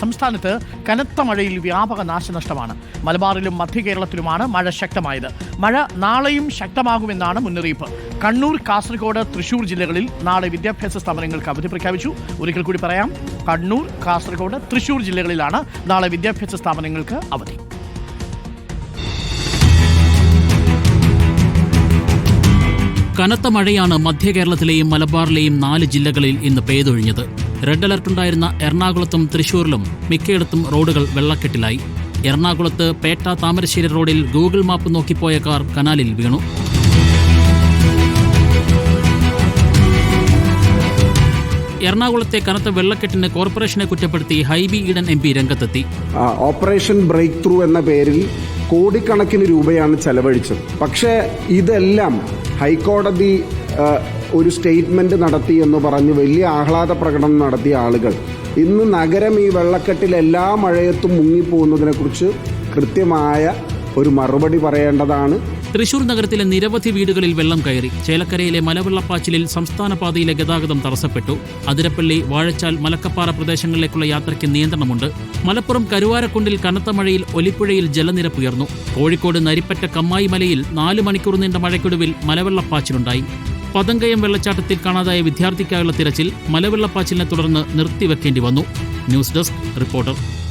സംസ്ഥാനത്ത് കനത്ത മഴയിൽ വ്യാപക നാശനഷ്ടമാണ്. മലബാറിലും മധ്യ കേരളത്തിലുമാണ് മഴ ശക്തമായത്. മഴ നാളെയും ശക്തമാകുമെന്നാണ് മുന്നറിയിപ്പ്. കണ്ണൂർ കാസർഗോഡ് തൃശൂർ ജില്ലകളിൽ നാളെ വിദ്യാഭ്യാസ സ്ഥാപനങ്ങൾക്ക് അവധി പ്രഖ്യാപിച്ചു. ഒരിക്കൽ കൂടി പറയാം കണ്ണൂർ കാസർഗോഡ് തൃശൂർ ജില്ലകളിലാണ് നാളെ വിദ്യാഭ്യാസ സ്ഥാപനങ്ങൾക്ക് അവധി. കനത്ത മഴയാണ് മധ്യ കേരളത്തിലെയും മലബാറിലെയും നാല് ജില്ലകളിൽ ഇന്ന് പെയ്തൊഴിഞ്ഞത്. റെഡ് അലർട്ട് ഉണ്ടായിരുന്ന എറണാകുളത്തും തൃശൂരിലും മിക്കയിടത്തും റോഡുകൾ വെള്ളക്കെട്ടിലായി. എറണാകുളത്ത് പേട്ട താമരശ്ശേരി റോഡിൽ ഗൂഗിൾ മാപ്പ് നോക്കിപ്പോയ കാർ കനാലിൽ വീണു. എറണാകുളത്തെ കനത്ത വെള്ളക്കെട്ടിന് കോർപ്പറേഷനെ കുറ്റപ്പെടുത്തി ഹൈബി ഈഡൻ എം പി രംഗത്തെത്തി. ഓപ്പറേഷൻ ബ്രേക്ക് ത്രൂ എന്ന പേരിൽ കോടിക്കണക്കിന് രൂപയാണ് ചെലവഴിച്ചത്. പക്ഷേ ഇതെല്ലാം ഹൈക്കോടതി ഒരു സ്റ്റേറ്റ്മെന്റ് നടത്തി എന്ന് പറഞ്ഞ് വലിയ ആഹ്ലാദ പ്രകടനം നടത്തിയ ആളുകൾ. ഇന്ന് നഗരം ഈ വെള്ളക്കെട്ടിൽ എല്ലാ മഴയത്തും മുങ്ങിപ്പോകുന്നതിനെക്കുറിച്ച് കൃത്യമായ ഒരു മറുപടി പറയേണ്ടതാണ്. തൃശൂർ നഗരത്തിലെ നിരവധി വീടുകളിൽ വെള്ളം കയറി. ചേലക്കരയിലെ മലവെള്ളപ്പാച്ചിലിൽ സംസ്ഥാന പാതയിലെ ഗതാഗതം തടസ്സപ്പെട്ടു. അതിരപ്പള്ളി വാഴച്ചാൽ മലക്കപ്പാറ പ്രദേശങ്ങളിലേക്കുള്ള യാത്രയ്ക്ക് നിയന്ത്രണമുണ്ട്. മലപ്പുറം കരുവാരക്കുണ്ടിൽ കനത്ത മഴയിൽ ഒലിപ്പുഴയിൽ ജലനിരപ്പ് ഉയർന്നു. കോഴിക്കോട് നരിപ്പറ്റ കമ്മായി മലയിൽ നാല് മണിക്കൂർ നീണ്ട മഴയ്ക്കൊടുവിൽ മലവെള്ളപ്പാച്ചിലുണ്ടായി. പതങ്കയം വെള്ളച്ചാട്ടത്തിൽ കാണാതായ വിദ്യാർത്ഥിക്കായുള്ള തിരച്ചിൽ മലവെള്ളപ്പാച്ചിലിനെ തുടർന്ന് നിർത്തിവെക്കേണ്ടി വന്നു. News desk reporter.